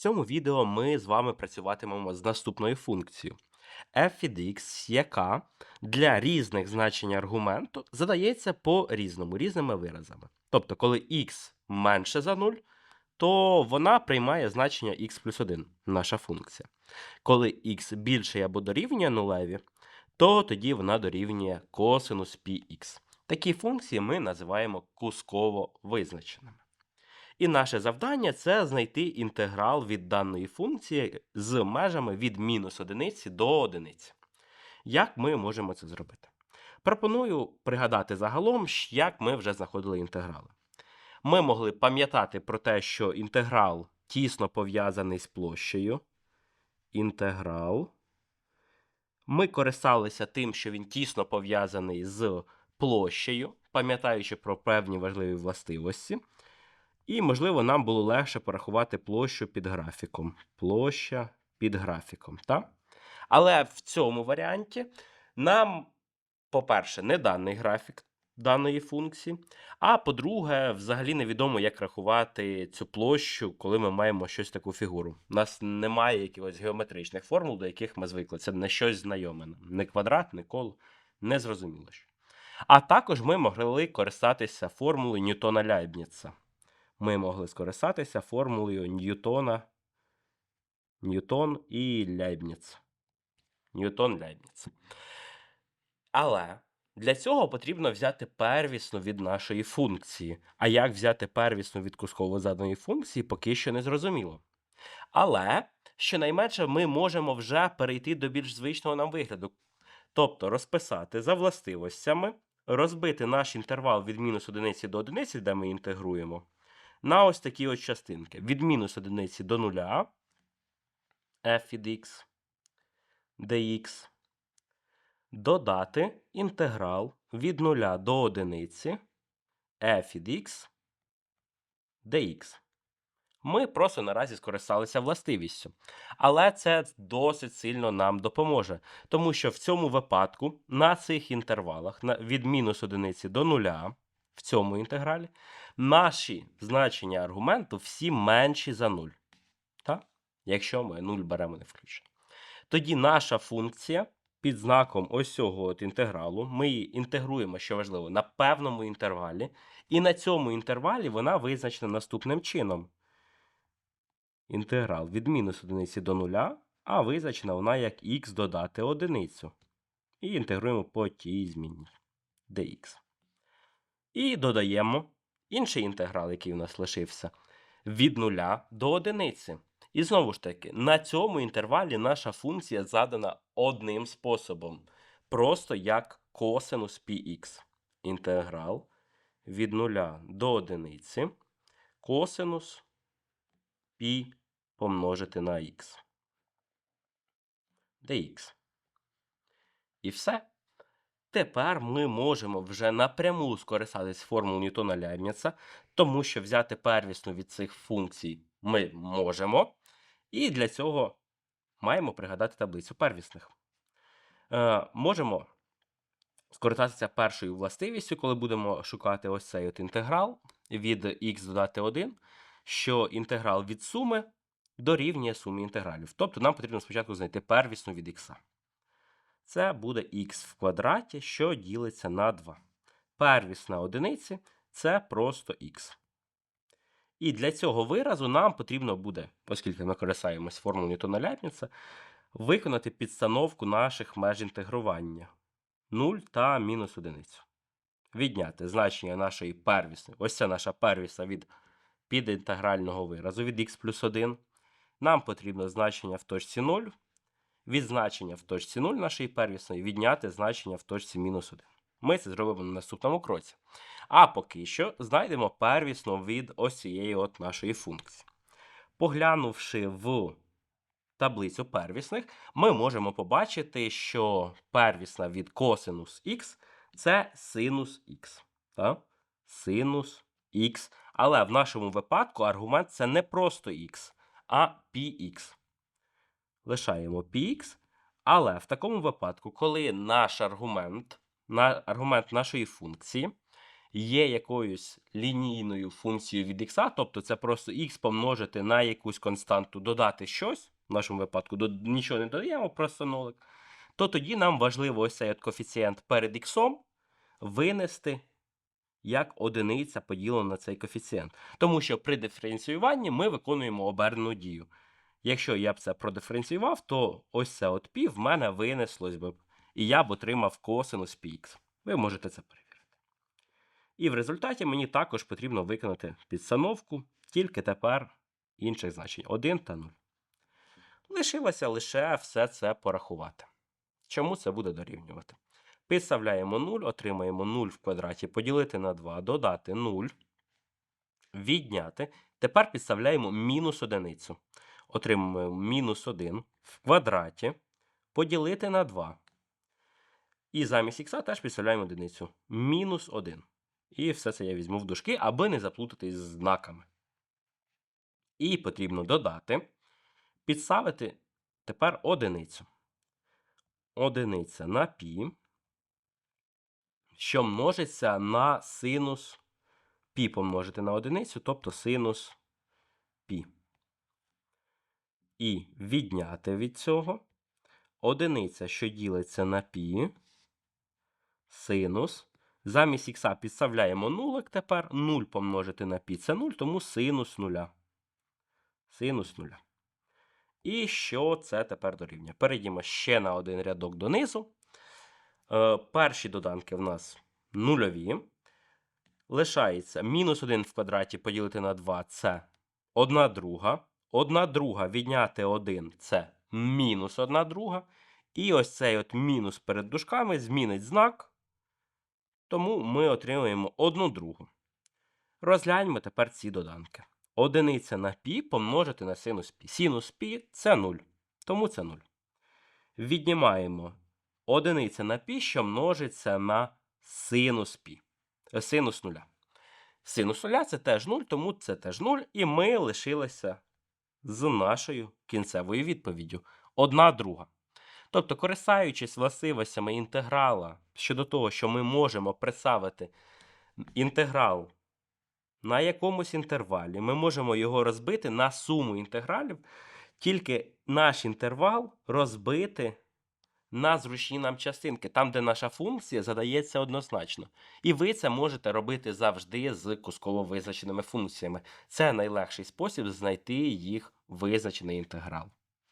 цьому відео ми з вами працюватимемо з наступною функцією f від x, яка для різних значень аргументу задається по різному, різними виразами. Тобто, коли x менше за 0, то вона приймає значення x плюс 1, наша функція. Коли x більше або дорівнює нулеві, то тоді вона дорівнює косинус πx. Такі функції ми називаємо кусково визначеними. І наше завдання це знайти інтеграл від даної функції з межами від мінус одиниці до одиниці. Як ми можемо це зробити? Пропоную пригадати загалом, як ми вже знаходили інтеграли. Ми могли пам'ятати про те, що інтеграл тісно пов'язаний з площею. Інтеграл. Ми користалися тим, що він тісно пов'язаний з площею, пам'ятаючи про певні важливі властивості. І, можливо, нам було легше порахувати площу під графіком. Площа під графіком. Так? Але в цьому варіанті нам, по-перше, не даний графік даної функції. А по-друге, взагалі невідомо, як рахувати цю площу, коли ми маємо щось таку фігуру. У нас немає якихось геометричних формул, до яких ми звикли. Це не щось знайоме. Не квадрат, не коло, не зрозуміло. що. А також ми могли користатися формулою Ньютона Ляйбніца. Ми могли скористатися формулою Ньютона, Ньютон і Ляйбніц. Ньютон Ляйбніц. Але для цього потрібно взяти первісну від нашої функції. А як взяти первісну від кусково заданої функції, поки що не зрозуміло. Але щонайменше ми можемо вже перейти до більш звичного нам вигляду. Тобто розписати за властивостями, розбити наш інтервал від мінус одиниці до одиниці, де ми інтегруємо, на ось такі ось частинки. Від мінус одиниці до нуля f від x dx додати інтеграл від 0 до одиниці f від x dx. Ми просто наразі скористалися властивістю. Але це досить сильно нам допоможе, тому що в цьому випадку на цих інтервалах від мінус одиниці до нуля в цьому інтегралі наші значення аргументу всі менші за 0. Так? Якщо ми 0 беремо не включно. Тоді наша функція під знаком ось цього от інтегралу, ми її інтегруємо, що важливо, на певному інтервалі, і на цьому інтервалі вона визначена наступним чином. Інтеграл від мінус одиниці до нуля, а визначена вона як х додати одиницю. І інтегруємо по тій змінні dx. І додаємо інший інтеграл, який у нас лишився, від нуля до одиниці. І знову ж таки, на цьому інтервалі наша функція задана одним способом. Просто як косинус πx. Інтеграл від нуля до одиниці. Косинус π помножити на х. dx. І все. Тепер ми можемо вже напряму скористатись формулою Ньютона Ляйбніца, тому що взяти первісну від цих функцій ми можемо. І для цього маємо пригадати таблицю первісних. Е, можемо скористатися першою властивістю, коли будемо шукати ось цей от інтеграл від х додати 1, що інтеграл від суми дорівнює сумі інтегралів. Тобто нам потрібно спочатку знайти первісну від х. Це буде х в квадраті, що ділиться на 2. Первісна одиниці це просто х. І для цього виразу нам потрібно буде, оскільки ми користаємось формулою Ньютона Ляйбніца, виконати підстановку наших меж інтегрування 0 та мінус 1. Відняти значення нашої первісної. Ось це наша первісна від підінтегрального виразу від х плюс 1. Нам потрібно значення в точці 0. Від значення в точці 0 нашої первісної відняти значення в точці мінус 1. Ми це зробимо на наступному кроці. А поки що знайдемо первісну від ось цієї от нашої функції. Поглянувши в таблицю первісних, ми можемо побачити, що первісна від косинус х це синус х. Синус х. Але в нашому випадку аргумент це не просто х, а πx. Лишаємо πx. Але в такому випадку, коли наш аргумент, на, аргумент нашої функції є якоюсь лінійною функцією від х, тобто це просто х помножити на якусь константу, додати щось, в нашому випадку до, нічого не додаємо, просто нолик, то тоді нам важливо ось цей от коефіцієнт перед х винести як одиниця поділена на цей коефіцієнт. Тому що при диференціюванні ми виконуємо обернену дію. Якщо я б це продиференціював, то ось це от пі в мене винеслось би, і я б отримав косинус πx. Ви можете це перевірити. І в результаті мені також потрібно виконати підстановку, тільки тепер інших значень 1 та 0. Лишилося лише все це порахувати. Чому це буде дорівнювати? Підставляємо 0, отримаємо 0 в квадраті, поділити на 2, додати 0, відняти. Тепер підставляємо мінус одиницю. Отримуємо мінус 1 в квадраті, поділити на 2. І замість х теж підставляємо одиницю. Мінус 1. І все це я візьму в дужки, аби не заплутатись з знаками. І потрібно додати, підставити тепер одиницю. Одиниця на пі, що множиться на синус пі помножити на одиницю, тобто синус пі. І відняти від цього одиниця, що ділиться на пі, синус. Замість х підставляємо нулик тепер. 0 помножити на пі це 0, тому синус нуля. Синус нуля. І що це тепер дорівнює? Перейдімо ще на один рядок донизу. Е, перші доданки в нас нульові. Лишається мінус 1 в квадраті поділити на 2 це 1 друга. 1 друга відняти 1 це мінус 1 друга. І ось цей от мінус перед дужками змінить знак. Тому ми отримуємо 1 другу. Розгляньмо тепер ці доданки. Одиниця на пі помножити на синус пі. Синус пі це 0. Тому це 0. Віднімаємо одиниця на пі, що множиться на синус пі. Синус нуля. Синус нуля це теж 0, тому це теж 0. І ми лишилися з нашою кінцевою відповіддю. Одна друга. Тобто, користаючись властивостями інтеграла щодо того, що ми можемо представити інтеграл на якомусь інтервалі, ми можемо його розбити на суму інтегралів, тільки наш інтервал розбити на зручні нам частинки, там, де наша функція задається однозначно. І ви це можете робити завжди з кусково визначеними функціями. Це найлегший спосіб знайти їх визначений інтеграл.